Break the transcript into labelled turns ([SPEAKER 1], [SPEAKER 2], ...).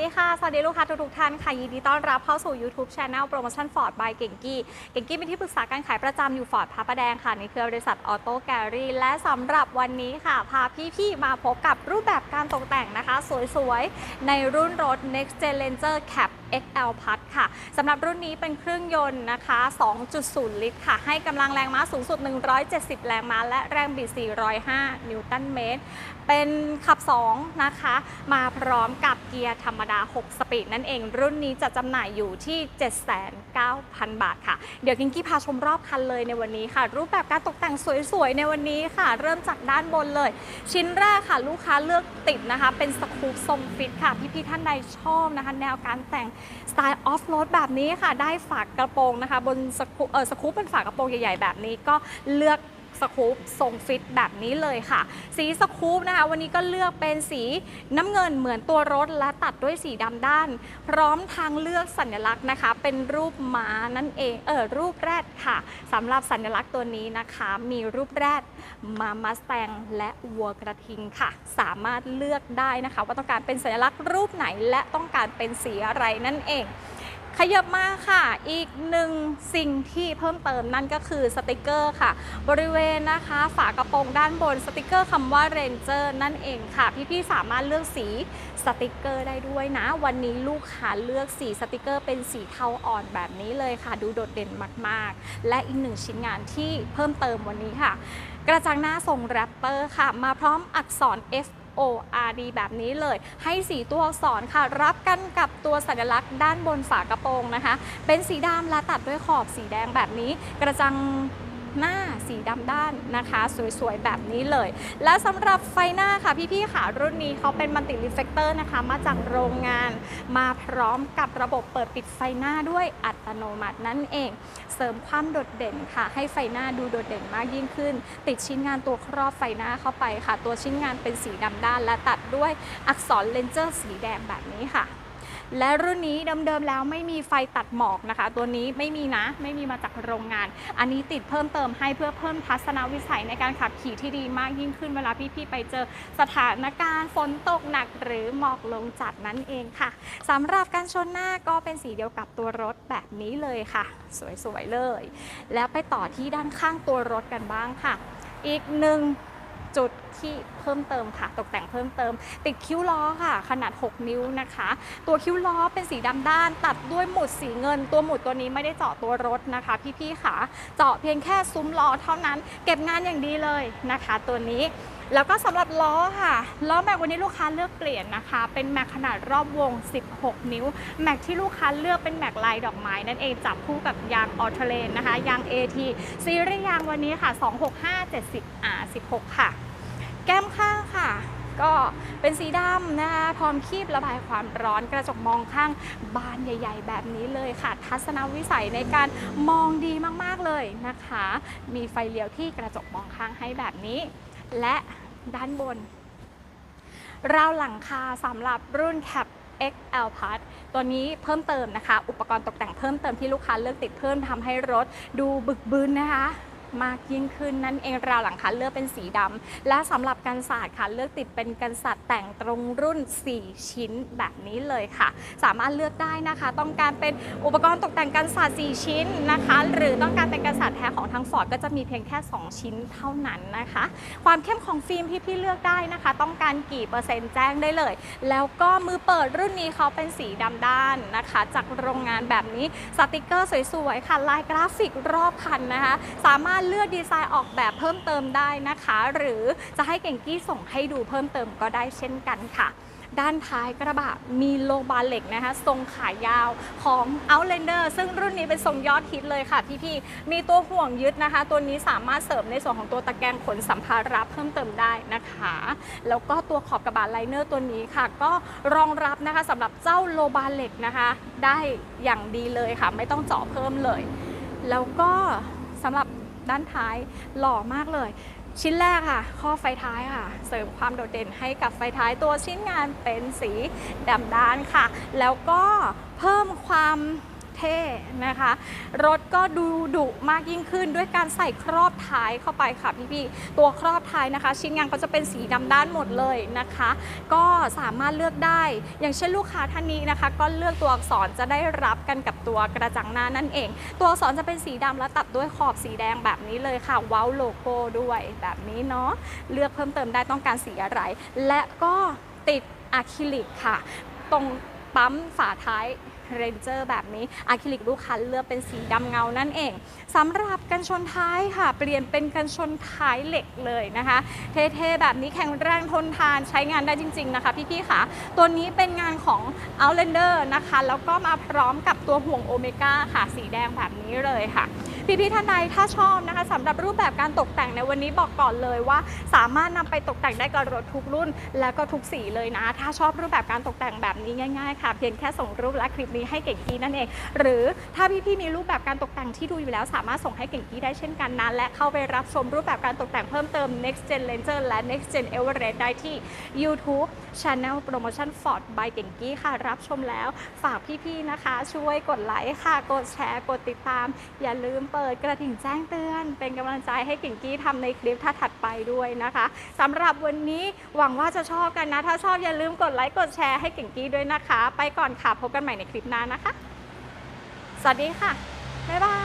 [SPEAKER 1] ดีค่ะ สวัสดีลูกค้าทุกๆท่านค่ะ ยินดีต้อนรับเข้าสู่ YouTube Channel Promotion Ford by เก่งกี้เก่งกี้เป็นที่ปรึกษาการขายประจำอยู่ฟอร์ดพระประแดงค่ะ ในเครือบริษัทออโต้แกลลี่และสำหรับวันนี้ค่ะ พาพี่ๆมาพบกับรูปแบบการตกแต่งนะคะ สวยๆ ในรุ่นรถ Next Gen Ranger Cap XL p l u ค่ะสำหรับรุ่นนี้เป็นเครื่องยนต์นะคะ 2.0 ลิตรค่ะ ให้กำลังแรงม้าสูงสุด 170 แรงม้า และแรงบิด 405 นิวตันเมตร เป็นขับ 2 นะคะ มาพร้อมกับเกียร์ธรรมดา 6 สปีดนั่นเอง รุ่นนี้จะจำหน่ายอยู่ที่ 79,000บาทค่ะ เดี๋ยวกิงกี้พาชมรอบคันเลยในวันนี้ค่ะ รูปแบบการตกแต่งสวยๆ ในวันนี้ค่ะ เริ่มจากด้านบนเลย ชิ้นแรกค่ะ ลูกค้าเลือกติดนะคะ เป็นสกูปทรงฟิตค่ะพี่ๆท่านใดชอบนะคะ แนวการแต่งสไตล์ออฟโรดแบบนี้ค่ะ ได้ฝากกระโปรงนะคะ บนสกูปเออสกูปเป็นฝากระโปรงใหญ่ ๆ แบบนี้ก็เลือก สคูปทรงฟิตแบบนี้เลยค่ะ สีสคูปนะคะ วันนี้ก็เลือกเป็นสีน้ำเงินเหมือนตัวรถ และตัดด้วยสีดำด้าน พร้อมทางเลือกสัญลักษณ์นะคะ เป็นรูปม้านั่นเองเออรูปแรดค่ะสำหรับสัญลักษณ์ตัวนี้นะคะ มีรูปแรดมามาสแตงและวัวกระทิงค่ะ สามารถเลือกได้นะคะ ว่าต้องการเป็นสัญลักษณ์รูปไหนและต้องการเป็นสีอะไรนั่นเอง ขยับมาค่ะ อีกหนึ่งสิ่งที่เพิ่มเติมนั่นก็คือสติกเกอร์ค่ะ บริเวณนะคะ ฝากระโปรงด้านบนสติกเกอร์คำว่า Ranger นั่นเองค่ะ พี่ๆสามารถเลือกสีสติกเกอร์ได้ด้วยนะ วันนี้ลูกค้าเลือกสีสติกเกอร์เป็นสีเทาอ่อนแบบนี้เลยค่ะ ดูโดดเด่นมากๆ และอีกหนึ่งชิ้นงานที่เพิ่มเติมวันนี้ค่ะ กระจังหน้าทรงแรปเปอร์ค่ะ มาพร้อมอักษร F O R D แบบนี้เลย ให้สีตัวอักษรค่ะ รับกันกับตัวสัญลักษณ์ด้านบนฝากระโปรงนะคะ เป็นสีดำและตัดด้วยขอบสีแดงแบบนี้ กระจัง หน้าสีดำด้านนะคะ สวยๆ แบบนี้เลย และสำหรับไฟหน้าค่ะพี่ๆค่ะ รุ่นนี้เขาเป็นมัลติรีเฟกเตอร์นะคะ มาจากโรงงานมาพร้อมกับระบบเปิดปิดไฟหน้าด้วยอัตโนมัตินั่นเอง เสริมความโดดเด่นค่ะ ให้ไฟหน้าดูโดดเด่นมากยิ่งขึ้น ติดชิ้นงานตัวครอบไฟหน้าเข้าไปค่ะ ตัวชิ้นงานเป็นสีดำด้าน และตัดด้วยอักษรเลนเจอร์สีแดงแบบนี้ค่ะ และรุ่นนี้เดิมๆแล้วไม่มีไฟตัดหมอกนะคะ ตัวนี้ไม่มีนะ ไม่มีมาจากโรงงาน อันนี้ติดเพิ่มเติมให้เพื่อเพิ่มทัศนวิสัยในการขับขี่ที่ดีมากยิ่งขึ้นเวลาพี่ๆไปเจอสถานการณ์ฝนตกหนักหรือหมอกลงจัดนั่นเองค่ะสำหรับการชนหน้าก็เป็นสีเดียวกับตัวรถแบบนี้เลยค่ะ สวยๆเลย แล้วไปต่อที่ด้านข้างตัวรถกันบ้างค่ะ อีกหนึ่ง จุดที่เพิ่มเติมค่ะ ตกแต่งเพิ่มเติม ติดคิ้วล้อค่ะ ขนาด 6 นิ้วนะคะ ตัวคิ้วล้อเป็นสีดำด้าน ตัดด้วยหมุดสีเงิน ตัวหมุดตัวนี้ไม่ได้เจาะตัวรถนะคะ พี่ๆค่ะ เจาะเพียงแค่ซุ้มล้อเท่านั้น เก็บงานอย่างดีเลยนะคะ ตัวนี้ แล้วก็สำหรับล้อค่ะ ล้อแม็กวันนี้ลูกค้าเลือกเปลี่ยนนะคะ เป็นแม็กขนาดรอบวง 16 นิ้ว แม็กที่ลูกค้าเลือกเป็นแม็กลายดอกไม้นั่นเองจับคู่กับยางออเทเลนนะคะ ยาง AT ซีรีส์ยางวันนี้ค่ะ 265 70 R16 ค่ะ แก้มข้างค่ะก็เป็นสีดำนะคะพร้อมคีบระบายความร้อนกระจกมองข้างบานใหญ่ ๆ แบบนี้เลยค่ะ ทัศนวิสัยในการมองดีมากๆเลยนะคะ มีไฟเลี้ยวที่กระจกมองข้างให้แบบนี้ และ ด้านบน ราวหลังคาสำหรับรุ่น Cap XL Plus ตัวนี้เพิ่มเติมนะคะ อุปกรณ์ตกแต่งเพิ่มเติมที่ลูกค้าเลือกติดเพิ่มทำให้รถดูบึกบึนนะคะ มากยิ่งขึ้นนั่นเองราวหลังคาเลือกเป็นสีดำและสำหรับกันศาสตร์ค่ะเลือกติดเป็นกันศาสตร์แต่งตรงรุ่น 4 ชิ้นแบบนี้เลยค่ะ สามารถเลือกได้นะคะ ต้องการเป็นอุปกรณ์ตกแต่งกันศาสตร์4ชิ้นนะคะ หรือต้องการเป็นกันศาสตร์แท้ของทางฟอร์ดก็จะมีเพียงแค่ 2 ชิ้นเท่านั้นนะคะ ความเข้มของฟิล์มที่พี่เลือกได้นะคะ ต้องการกี่เปอร์เซ็นต์แจ้งได้เลย แล้วก็มือเปิดรุ่นนี้เขาเป็นสีดำด้านนะคะ จากโรงงานแบบนี้สติกเกอร์สวยๆค่ะลายกราฟิกรอบคันนะคะ สามารถเลือกดีไซน์ออกแบบเพิ่มเติมได้นะคะ หรือจะให้เก่งกี้ส่งให้ดูเพิ่มเติมก็ได้เช่นกันค่ะด้านท้ายกระบะมีโลบาเหล็กนะคะ ทรงขายาวของ Outlander ซึ่งรุ่นนี้เป็นทรงยอดฮิตเลยค่ะพี่ๆ มีตัวห่วงยึดนะคะ ตัวนี้สามารถเสริมในส่วนของตัวตะแกรงขนสัมภาระเพิ่มเติมได้นะคะ แล้วก็ตัวขอบกระบะไลเนอร์ตัวนี้ค่ะ ก็รองรับนะคะสำหรับเจ้าโลบาเหล็กนะคะ ได้อย่างดีเลยค่ะ ไม่ต้องเจาะเพิ่มเลย แล้วก็สำหรับ ด้านท้ายหล่อมากเลย ชิ้นแรกค่ะ ข้อไฟท้ายค่ะ เสริมความโดดเด่นให้กับไฟท้ายตัวชิ้นงานเป็นสีดำด้านค่ะ แล้วก็เพิ่มความ เท่นะคะ รถก็ดูดุมากยิ่งขึ้นด้วยการใส่ครอบท้ายเข้าไปค่ะพี่ๆตัวครอบท้ายนะคะ ชิ้นงานก็จะเป็นสีดำด้านหมดเลยนะคะ ก็สามารถเลือกได้ อย่างเช่นลูกค้าท่านนี้นะคะ ก็เลือกตัวอักษรจะได้รับกันกับตัวกระจังหน้านั่นเอง ตัวอักษรจะเป็นสีดำและตัดด้วยขอบสีแดงแบบนี้เลยค่ะ เว้าโลโก้ด้วยแบบนี้เนาะเลือกเพิ่มเติมได้ต้องการสีอะไร และก็ติดอะคริลิกค่ะ ตรงปั๊มฝาท้าย เรนเจอร์แบบนี้อะคริลิกลูกค้าเลือกเป็นสีดำเงานั่นเองสำหรับกันชนท้ายค่ะ เปลี่ยนเป็นกันชนท้ายเหล็กเลยนะคะ เท่ๆแบบนี้แข็งแรงทนทานใช้งานได้จริง ๆ นะคะพี่ๆค่ะ ตัวนี้เป็นงานของ Outlander นะคะ แล้วก็มาพร้อมกับตัวห่วงโอเมก้าค่ะ สีแดงแบบนี้เลยค่ะ พี่ๆท่านใดถ้าชอบนะคะสำหรับรูปแบบการตกแต่งในวันนี้บอกก่อนเลยว่า สามารถนำไปตกแต่งได้กับรถทุกรุ่น แล้วก็ทุกสีเลยนะ ถ้าชอบรูปแบบการตกแต่งแบบนี้ง่ายๆค่ะเพียงแค่ส่งรูปและคลิปนี้ให้เก่งกี้นั่นเอง หรือถ้าพี่ๆมีรูปแบบการตกแต่งที่ดูอยู่แล้ว สามารถส่งให้เก่งกี้ได้เช่นกันนะและเข้าไปรับชมรูปแบบการตกแต่งเพิ่มเติม next gen ranger และ next gen everest ได้ที่ YouTube Channel Promotion Ford by เก่งกี้ค่ะ รับชมแล้วฝากพี่ๆนะคะ ช่วยกดไลค์ค่ะ กดแชร์ กดติดตาม อย่าลืมเปิดกระถิ่งแจ้งเตือน เป็นกำลังใจให้กิ่งกี้ทำในคลิปถ้าถัดไปด้วยนะคะสำหรับวันนี้หวังว่าจะชอบกันนะ ถ้าชอบอย่าลืมกดไลค์กดแชร์ให้กิ่งกี้ด้วยนะคะ ไปก่อนค่ะพบกันใหม่ในคลิปหน้านะคะ สวัสดีค่ะบ๊ายบาย